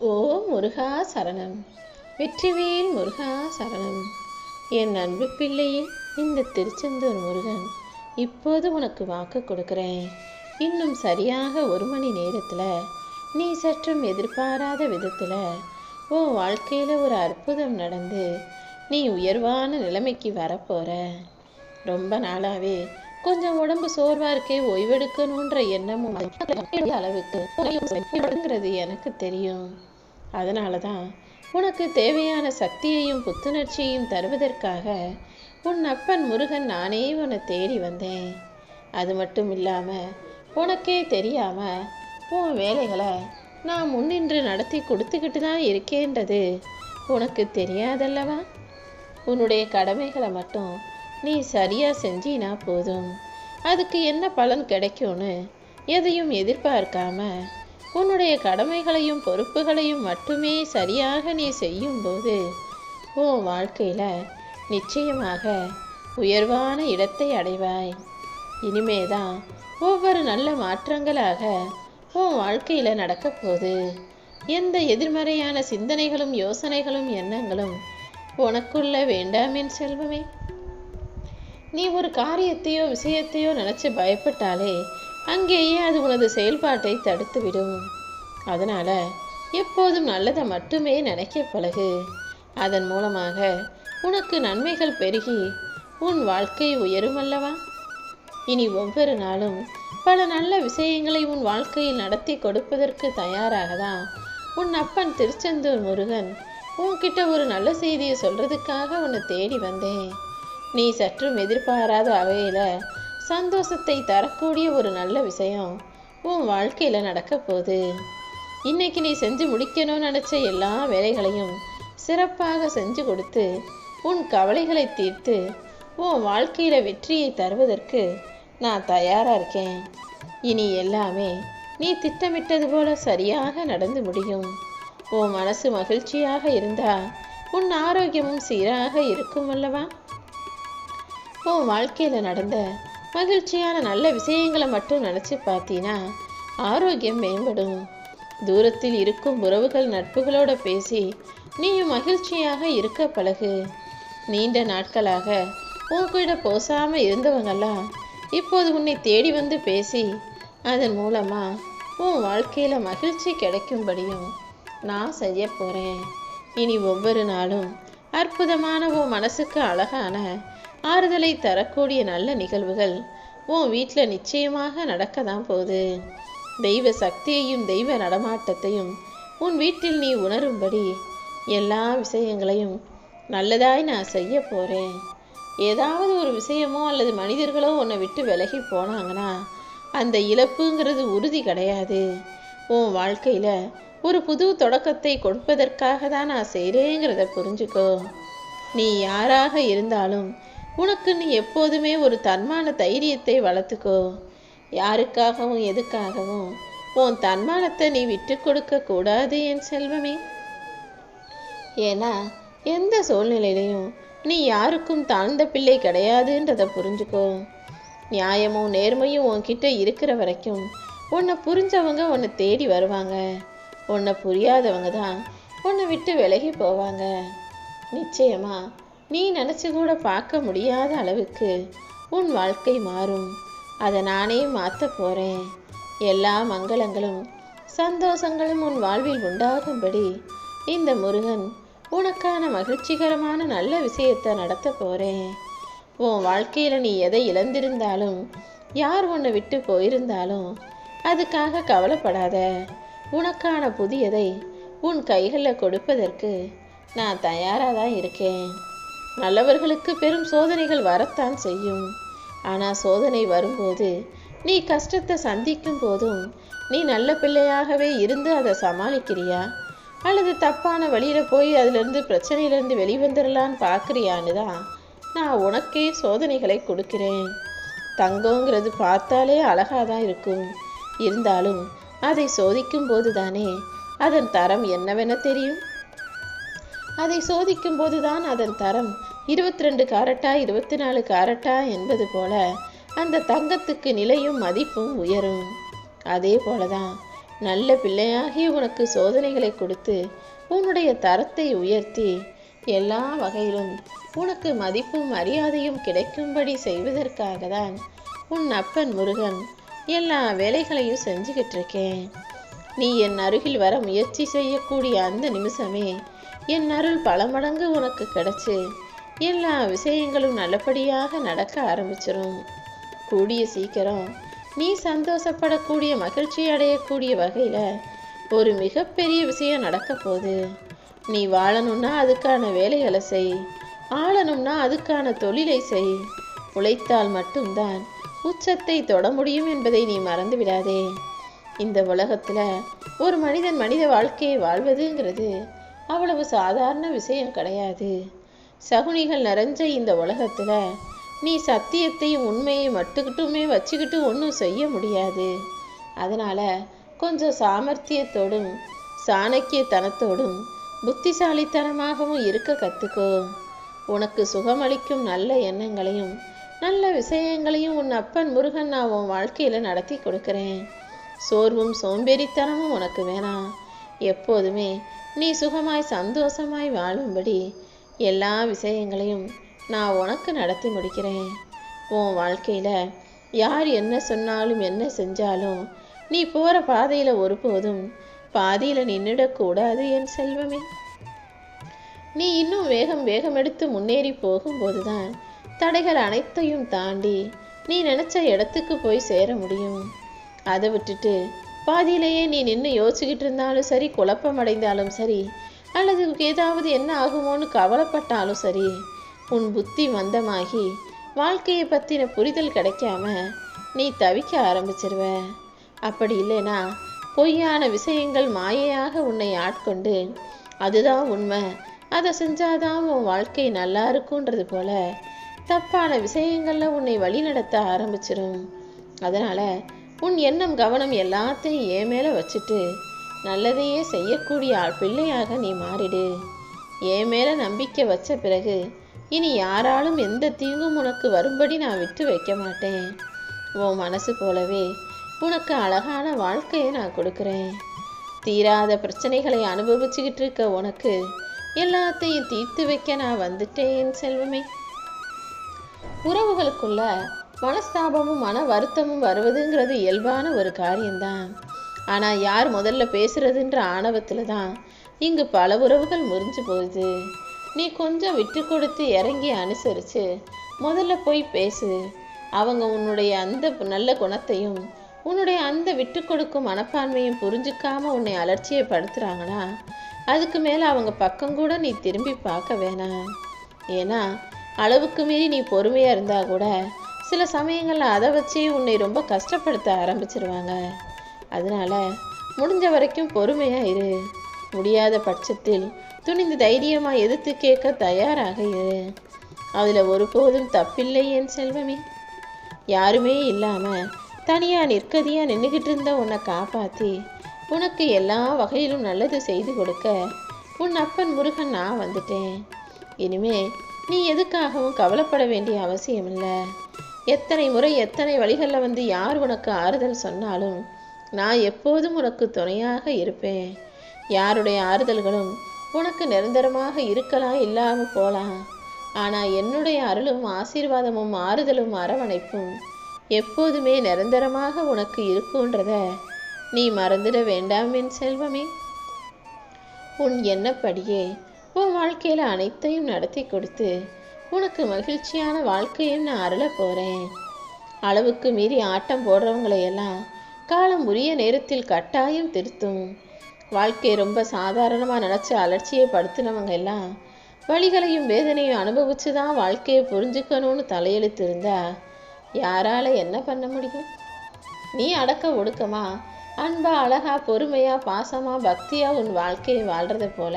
ஓ முருகா சரணம். வெற்றிவேல் முருகா சரணம். என் அன்பு பிள்ளையே இந்த திருச்செந்தூர் முருகன் இப்போது உனக்கு வாக்கு கொடுக்குறேன். இன்னும் சரியாக ஒரு மணி நேரத்தில் நீ சற்றும் எதிர்பாராத விதத்தில் உன் வாழ்க்கையில் ஒரு அற்புதம் நடந்து நீ உயர்வான நிலைமைக்கு வரப்போகிற ரொம்ப நாளாவே கொஞ்சம் உடம்பு சோர்வா இருக்கே ஓய்வெடுக்கணுன்ற எண்ணமும் அளவுக்கு எனக்கு தெரியும். அதனால தான் உனக்கு தேவையான சக்தியையும் புத்துணர்ச்சியையும் தருவதற்காக உன் அப்பன் முருகன் நானே உன்னை தேடி வந்தேன். அது மட்டும் இல்லாமல் உனக்கே தெரியாமல் உன் வேலைகளை நான் முன்னின்று நடத்தி கொடுத்துக்கிட்டு தான் இருக்கேன்றது உனக்கு தெரியாதல்லவா? உன்னுடைய கடமைகளை மட்டும் நீ சரியாக செஞ்சினா போதும். அதுக்கு என்ன பலன் கிடைக்கும்னு எதையும் எதிர்பார்க்காம உன்னுடைய கடமைகளையும் பொறுப்புகளையும் மட்டுமே சரியாக நீ செய்யும்போது உன் வாழ்க்கையில் நிச்சயமாக உயர்வான இடத்தை அடைவாய். இனிமேதான் ஒவ்வொரு நல்ல மாற்றங்களாக உன் வாழ்க்கையில் நடக்க போகுது எந்த எதிர்மறையான சிந்தனைகளும் யோசனைகளும் எண்ணங்களும் உனக்குள்ள வேண்டாமேன் செல்வமே. நீ ஒரு காரியத்தையோ விஷயத்தையோ நினச்சி பயப்பட்டாலே அங்கேயே அது உனது செயல்பாட்டை தடுத்துவிடும். அதனால் எப்போதும் நல்லதை மட்டுமே நினைக்க பழகு. அதன் மூலமாக உனக்கு நன்மைகள் பெருகி உன் வாழ்க்கை உயரும் அல்லவா? இனி ஒவ்வொரு நாளும் பல நல்ல விஷயங்களை உன் வாழ்க்கையில் நடத்தி கொடுப்பதற்கு தயாராக தான் உன் அப்பன் திருச்செந்தூர் முருகன் உன்கிட்ட ஒரு நல்ல செய்தியை சொல்றதுக்காக உன்னை தேடி வந்தேன். நீ சற்றும் எதிர்பாராத வகையில் சந்தோஷத்தை தரக்கூடிய ஒரு நல்ல விஷயம் உன் வாழ்க்கையில் நடக்க போகுது. இன்னைக்கு நீ செஞ்சு முடிக்கணும்னு நினச்ச எல்லா வேலைகளையும் சிறப்பாக செஞ்சு கொடுத்து உன் கவலைகளை தீர்த்து உன் வாழ்க்கையில் வெற்றியை தருவதற்கு நான் தயாராக இருக்கேன். இனி எல்லாமே நீ திட்டமிட்டது போல சரியாக நடந்து முடியும். உன் மனசு மகிழ்ச்சியாக இருந்தால் உன் ஆரோக்கியமும் சீராக இருக்கும் அல்லவா? உன் வாழ்க்கையில் நடந்த மகிழ்ச்சியான நல்ல விஷயங்களை மட்டும் நினச்சி பார்த்தீங்கன்னா ஆரோக்கியம் மேம்படும். தூரத்தில் இருக்கும் உறவுகள் நட்புகளோட பேசி நீயும் மகிழ்ச்சியாக இருக்க பழகு. நீண்ட நாட்களாக உன்கிட்ட போசாமல் இருந்தவங்கெல்லாம் இப்போது உன்னை தேடி வந்து பேசி அதன் மூலமாக உன் வாழ்க்கையில் மகிழ்ச்சி கிடைக்கும்படியும் நான் செய்ய போகிறேன் இனி ஒவ்வொரு நாளும் அற்புதமான உன் மனசுக்கு அழகான ஆறுதலை தரக்கூடிய நல்ல நிகழ்வுகள் உன் வீட்டில் நிச்சயமாக நடக்க தான் போகுது. தெய்வ சக்தியையும் தெய்வ நடமாட்டத்தையும் உன் வீட்டில் நீ உணரும்படி எல்லா விஷயங்களையும் நல்லதாய் நான் செய்ய போகிறேன் ஏதாவது ஒரு விஷயமோ அல்லது மனிதர்களோ உன்னை விட்டு விலகி போனாங்கன்னா அந்த இழப்புங்கிறது உறுதி கிடையாது. உன் வாழ்க்கையில் ஒரு புது தொடக்கத்தை கொடுப்பதற்காக தான் நான் செய்கிறேங்கிறத புரிஞ்சுக்கோ. நீ யாராக இருந்தாலும் உனக்கு நீ எப்போதுமே ஒரு தன்மான தைரியத்தை வளர்த்துக்கோ. யாருக்காகவும் எதுக்காகவும் உன் தன்மானத்தை நீ விட்டு கொடுக்க கூடாது என் செல்வமே. ஏன்னா எந்த சூழ்நிலையிலையும் நீ யாருக்கும் தாழ்ந்த பிள்ளை கிடையாதுன்றதை புரிஞ்சுக்கோ. நியாயமும் நேர்மையும் உன்கிட்ட இருக்கிற வரைக்கும் உன்னை புரிஞ்சவங்க உன்னை தேடி வருவாங்க. உன்னை புரியாதவங்க தான் உன்னை விட்டு விலகி போவாங்க. நிச்சயமா நீ நினச்சி கூட பார்க்க முடியாத அளவுக்கு உன் வாழ்க்கை மாறும். அதை நானே மாற்ற போகிறேன் எல்லா மங்களங்களும் சந்தோஷங்களும் உன் வாழ்வில் உண்டாகும்படி இந்த முருகன் உனக்கான மகிழ்ச்சிகரமான நல்ல விஷயத்தை நடத்த போகிறேன் உன் வாழ்க்கையில் நீ எதை இழந்திருந்தாலும் யார் உன்னை விட்டு போயிருந்தாலும் அதுக்காக கவலைப்படாத. உனக்கான புதியதை உன் கைகளில் கொடுப்பதற்கு நான் தயாராக தான் இருக்கேன். நல்லவர்களுக்கு பெரும் சோதனைகள் வரத்தான் செய்யும். ஆனால் சோதனை வரும்போது நீ கஷ்டத்தை சந்திக்கும் போதும் நீ நல்ல பிள்ளையாகவே இருந்து அதை சமாளிக்கிறியா? அல்லது தப்பான வழியில் போய் அதிலிருந்து பிரச்சனையிலேருந்து வெளிவந்துடலான்னு பார்க்குறியான்னு தான் நான் உனக்கே சோதனைகளை கொடுக்கிறேன். தங்கங்கிறது பார்த்தாலே அழகாக தான் இருக்கும். இருந்தாலும் அதை சோதிக்கும் போது தானே அதன் தரம் என்னவென தெரியும்? அதை சோதிக்கும் போதுதான் அதன் தரம் இருபத்தி ரெண்டு காரட்டா இருபத்தி நாலு காரட்டா என்பது போல அந்த தங்கத்துக்கு நிலையும் மதிப்பும் உயரும். அதே போலதான் நல்ல பிள்ளையாகிய உனக்கு சோதனைகளை கொடுத்து உன்னுடைய தரத்தை உயர்த்தி எல்லா வகையிலும் உனக்கு மதிப்பும் மரியாதையும் கிடைக்கும்படி செய்வதற்காக தான் உன் அப்பன் முருகன் எல்லா வேலைகளையும் செஞ்சுக்கிட்டு இருக்கேன் நீ என் அருகில் வர முயற்சி செய்யக்கூடிய அந்த நிமிஷமே என் அருள் பல மடங்கு உனக்கு கிடைச்சு எல்லா விஷயங்களும் நல்லபடியாக நடக்க ஆரம்பிச்சிடும் கூடிய சீக்கிரம் நீ சந்தோஷப்படக்கூடிய மகிழ்ச்சி அடையக்கூடிய வகையில் ஒரு மிகப்பெரிய விஷயம் நடக்க போகுது. நீ வாழணும்னா அதுக்கான வேலைகளை செய். ஆளணும்னா அதுக்கான தொழிலை செய். உழைத்தால் மட்டும்தான் உச்சத்தை தொட முடியும் என்பதை நீ மறந்து விடாதே. இந்த உலகத்தில் ஒரு மனிதன் மனித வாழ்க்கையை வாழ்வதுங்கிறது அவ்வளவு சாதாரண விஷயம் கிடையாது. சகுனிகள் நிறைஞ்ச இந்த உலகத்தில் நீ சத்தியத்தையும் உண்மையை மட்டுக்கிட்டுமே வச்சுக்கிட்டு ஒன்றும் செய்ய முடியாது. அதனால் கொஞ்சம் சாமர்த்தியத்தோடும் சாணக்கியத்தனத்தோடும் புத்திசாலித்தனமாகவும் இருக்க கற்றுக்கோ உனக்கு சுகமளிக்கும் நல்ல எண்ணங்களையும் நல்ல விஷயங்களையும் உன் அப்பன் முருகன் நான் உன் வாழ்க்கையில் நடத்தி கொடுக்குறேன். சோர்வும் சோம்பேறித்தனமும் உனக்கு வேணாம். எப்போதுமே நீ சுகமாய் சந்தோஷமாய் வாழும்படி எல்லா விஷயங்களையும் நான் உனக்கு நடத்தி முடிக்கிறேன். உன் வாழ்க்கையில் யார் என்ன சொன்னாலும் என்ன செஞ்சாலும் நீ போகிற பாதையில் ஒருபோதும் பாதியில் நின்றுடக்கூடாது என் செல்வமே. நீ இன்னும் வேகம் வேகம் எடுத்து முன்னேறி போகும்போது தான் தடைகள் அனைத்தையும் தாண்டி நீ நினச்ச இடத்துக்கு போய் சேர முடியும். அதை விட்டுட்டு பாதியிலேயே நீ நின்று யோசிச்சுக்கிட்டு இருந்தாலும் சரி குழப்பம் அடைந்தாலும் சரி அல்லது ஏதாவது என்ன ஆகுமோன்னு கவலைப்பட்டாலும் சரி உன் புத்தி மந்தமாகி வாழ்க்கையை பற்றின புரிதல் கிடைக்காம நீ தவிக்க ஆரம்பிச்சிருவ. அப்படி இல்லைனா பொய்யான விஷயங்கள் மாயையாக உன்னை ஆட்கொண்டு அதுதான் உண்மை. அதை செஞ்சாதான் உன் வாழ்க்கை நல்லா இருக்குன்றது போல தப்பான விஷயங்களில் உன்னை வழிநடத்த ஆரம்பிச்சிடும் அதனால் உன் எண்ணம் கவனம் எல்லாத்தையும் ஏன் மேலே வச்சுட்டு நல்லதையே செய்யக்கூடிய ஆள் பிள்ளையாக நீ மாறிடு. என் மேலே நம்பிக்கை வச்ச பிறகு இனி யாராலும் எந்த தீங்கும் உனக்கு வரும்படி நான் விட்டு வைக்க மாட்டேன். உன் மனசு போலவே உனக்கு அழகான வாழ்க்கையை நான் கொடுக்குறேன். தீராத பிரச்சனைகளை அனுபவிச்சுக்கிட்டு இருக்க உனக்கு எல்லாத்தையும் தீர்த்து வைக்க நான் வந்துட்டேன் என் செல்வமே. உறவுகளுக்குள்ள மனஸ்தாபமும் மன வருத்தமும் வருவதுங்கிறது இயல்பான ஒரு காரியம்தான். ஆனால் யார் முதல்ல பேசுறதுன்ற ஆணவத்தில் தான் இங்கு பல உறவுகள் முறிஞ்சு போகுது. நீ கொஞ்சம் விட்டு கொடுத்து இறங்கி அனுசரித்து முதல்ல போய் பேசு. அவங்க உன்னுடைய அந்த நல்ல குணத்தையும் உன்னுடைய அந்த விட்டு கொடுக்கும் மனப்பான்மையும் புரிஞ்சுக்காம உன்னை அலட்சியப்படுத்துகிறாங்கன்னா அதுக்கு மேலே அவங்க பக்கம் கூட நீ திரும்பி பார்க்க வேணாம் ஏன்னா அளவுக்கு மீறி நீ பொறுமையாக இருந்தால் கூட சில சமயங்களில் அதை வச்சு உன்னை ரொம்ப கஷ்டப்படுத்த ஆரம்பிச்சிருவாங்க. அதனால முடிஞ்ச வரைக்கும் பொறுமையாக இரு. முடியாத பட்சத்தில் துணிந்து தைரியமாக எதிர்த்து கேட்க தயாராக இரு. அதில் ஒருபோதும் தப்பில்லை என் செல்வமே. யாருமே இல்லாமல் தனியாக நிற்கதியாக நின்றுக்கிட்டு இருந்த உன்னை காப்பாற்றி உனக்கு எல்லா வகையிலும் நல்லது செய்து கொடுக்க உன் அப்பன் முருகன் நான் வந்துட்டேன். இனிமே நீ எதுக்காகவும் கவலைப்பட வேண்டிய அவசியம் இல்லை எத்தனை முறை எத்தனை வழிகளில் வந்து யார் உனக்கு ஆறுதல் சொன்னாலும் நான் எப்போதும் உனக்கு துணையாக இருப்பேன். யாருடைய ஆறுதல்களும் உனக்கு நிரந்தரமாக இருக்கலாம் இல்லாமல் போகலாம். ஆனால் என்னுடைய அருளும் ஆசீர்வாதமும் ஆறுதலும் அரவணைப்பும் எப்போதுமே நிரந்தரமாக உனக்கு இருக்குன்றத நீ மறந்துட வேண்டாம் என் செல்வமே. உன் எண்ணப்படியே உன் வாழ்க்கையில் அனைத்தையும் நடத்தி கொடுத்து உனக்கு மகிழ்ச்சியான வாழ்க்கையும் நான் அருள போகிறேன் அளவுக்கு மீறி ஆட்டம் போடுறவங்களையெல்லாம் காலம் உரிய நேரத்தில் கட்டாயம் திருத்தும். வாழ்க்கையை ரொம்ப சாதாரணமாக நினச்சி அலட்சியப்படுத்தினவங்க எல்லாம் வழிகளையும் வேதனையும் அனுபவிச்சு தான் வாழ்க்கையை புரிஞ்சுக்கணும்னு தலையெழுத்து இருந்தா யாரால என்ன பண்ண முடியும்? நீ அடக்க ஒடுக்கமா? அன்பா அழகா பொறுமையா பாசமா பக்தியா உன் வாழ்க்கையை வாழ்றத போல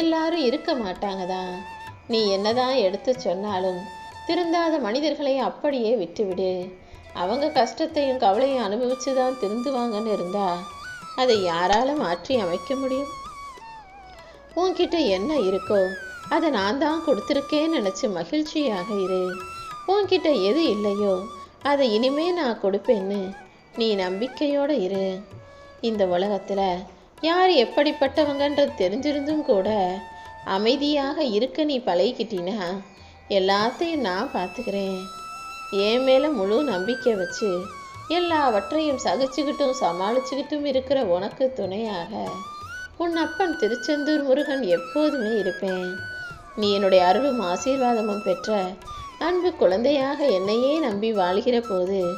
எல்லாரும் இருக்க மாட்டாங்க தான். நீ என்னதான் எடுத்து சொன்னாலும் திருந்தாத மனிதர்களை அப்படியே விட்டுவிடு. அவங்க கஷ்டத்தையும் கவலையும் அனுபவிச்சு தான் திருந்துவாங்கன்னு இருந்தா அதை யாரால மாற்றி அமைக்க முடியும்? உன்கிட்ட என்ன இருக்கோ அதை நான் தான் கொடுத்துருக்கேன்னு நினச்சி மகிழ்ச்சியாக இரு. உன்கிட்ட எது இல்லையோ அதை இனிமே நான் கொடுப்பேன்னு நீ நம்பிக்கையோடு இரு. இந்த உலகத்தில் யார் எப்படிப்பட்டவங்கன்றது தெரிஞ்சிருந்தும் கூட அமைதியாக இருக்க நீ பழகிக்கிட்டினா எல்லாத்தையும் நான் பார்த்துக்கிறேன். என் மேலே முழு நம்பிக்கை வச்சு எல்லாவற்றையும் சகிச்சுக்கிட்டும் சமாளிச்சுக்கிட்டும் இருக்கிற உனக்கு துணையாக உன் அப்பன் திருச்செந்தூர் முருகன் எப்போதுமே இருப்பேன். நீ என்னுடைய அருளும் ஆசீர்வாதமும் பெற்ற அன்பு குழந்தையாக என்னையே நம்பி வாழ்கிற போது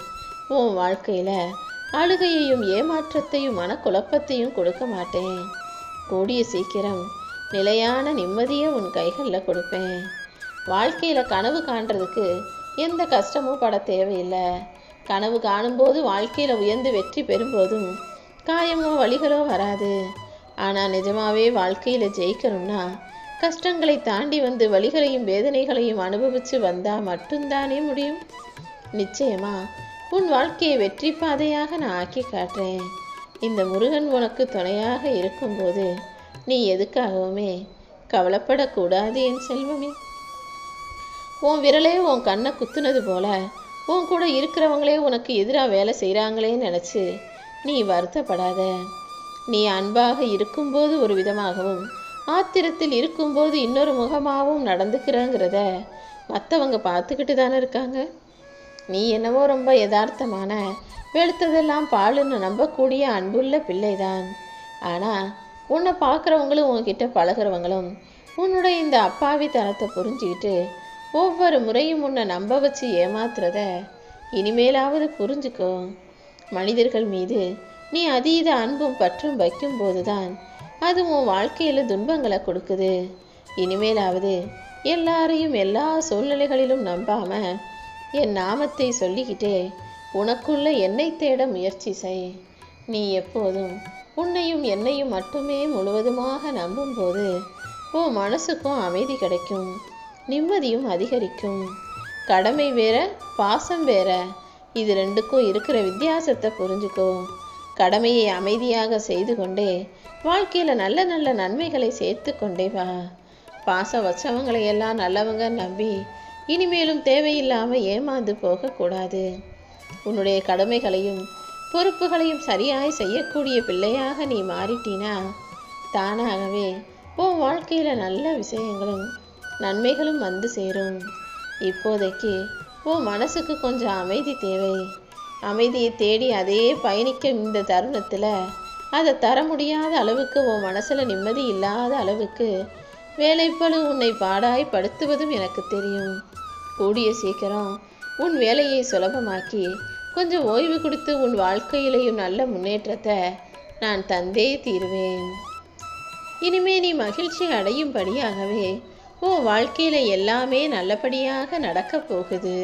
உன் வாழ்க்கையில் அழுகையையும் ஏமாற்றத்தையும் மனக்குழப்பத்தையும் கொடுக்க மாட்டேன். கூடிய சீக்கிரம் நிலையான நிம்மதியை உன் கைகளில் கொடுப்பேன். வாழ்க்கையில் கனவு காண்றதுக்கு எந்த கஷ்டமும் பட தேவையில்லை. கனவு காணும்போது வாழ்க்கையில் உயர்ந்து வெற்றி பெறும்போதும் காயமோ வழிகளோ வராது. ஆனால் நிஜமாவே வாழ்க்கையில் ஜெயிக்கணும்னா கஷ்டங்களை தாண்டி வந்து வழிகளையும் வேதனைகளையும் அனுபவித்து வந்தால் மட்டும்தானே முடியும். நிச்சயமா உன் வாழ்க்கையை வெற்றி பாதையாக நான் ஆக்கி காட்டுறேன். இந்த முருகன் உனக்கு துணையாக இருக்கும்போது நீ எதுக்காகவுமே கவலைப்படக்கூடாது என் செல்வமே. உன் விரலே உன் கண்ணை குத்துனது போல உன் கூட இருக்கிறவங்களே உனக்கு எதிராக வேலை செய்கிறாங்களேன்னு நினச்சி நீ வருத்தப்படாத. நீ அன்பாக இருக்கும்போது ஒரு விதமாகவும் ஆத்திரத்தில் இருக்கும்போது இன்னொரு முகமாகவும் நடந்துக்கிறேங்கிறத மற்றவங்க பார்த்துக்கிட்டு தானே இருக்காங்க. நீ என்னவோ ரொம்ப யதார்த்தமான வெளுத்ததெல்லாம் பாலுன்னு நம்பக்கூடிய அன்புள்ள பிள்ளைதான். ஆனால் உன்னை பார்க்குறவங்களும் உன்கிட்ட பழகிறவங்களும் உன்னுடைய இந்த அப்பாவி தனத்தை புரிஞ்சுக்கிட்டு ஒவ்வொரு முறையும் உன்னை நம்ப வச்சு ஏமாத்துறத இனிமேலாவது புரிஞ்சுக்கோ. மனிதர்கள் மீது நீ அதீத அன்பும் பற்றும் வைக்கும் போதுதான் அது உன் வாழ்க்கையில் துன்பங்களை கொடுக்குது. இனிமேலாவது எல்லாரையும் எல்லா சூழ்நிலைகளிலும் நம்பாம என் நாமத்தை சொல்லிக்கிட்டே உனக்குள்ள என்னை தேட முயற்சி செய். நீ எப்போதும் உன்னையும் என்னையும் மட்டுமே முழுவதுமாக நம்பும்போது உன் மனசுக்கும் அமைதி கிடைக்கும். நிம்மதியும் அதிகரிக்கும். கடமை வேற பாசம் வேற. இது ரெண்டுக்கும் இருக்கிற வித்தியாசத்தை புரிஞ்சுக்கோ. கடமையை அமைதியாக செய்து கொண்டே வாழ்க்கையில் நல்ல நல்ல நன்மைகளை சேர்த்து கொண்டே வா. பாசம் வச்சவங்களை எல்லாம் நல்லவங்க நம்பி இனிமேலும் தேவையில்லாமல் ஏமாந்து போகக்கூடாது உன்னுடைய கடமைகளையும் பொறுப்புகளையும் சரியாய் செய்யக்கூடிய பிள்ளையாக நீ மாறிட்டினா தானாகவே உன் வாழ்க்கையில் நல்ல விஷயங்களும் நன்மைகளும் வந்து சேரும். இப்போதைக்கு உன் மனசுக்கு கொஞ்சம் அமைதி தேவை. அமைதியை தேடி அதே பயணிக்கும் இந்த தருணத்தில் அதை தர முடியாத அளவுக்கு உன் மனசில் நிம்மதி இல்லாத அளவுக்கு வேலைப்பழு உன்னை பாடாய் படுத்துவதும் எனக்கு தெரியும். கூடிய சீக்கிரம் உன் வேலையை சுலபமாக்கி கொஞ்சம் ஓய்வு கொடுத்து உன் வாழ்க்கையிலையும் நல்ல முன்னேற்றத்தை நான் தந்தே தீருவேன். இனிமே நீ மகிழ்ச்சி அடையும்படியாகவே உன் வாழ்க்கையில் எல்லாமே நல்லபடியாக நடக்கப் போகுது.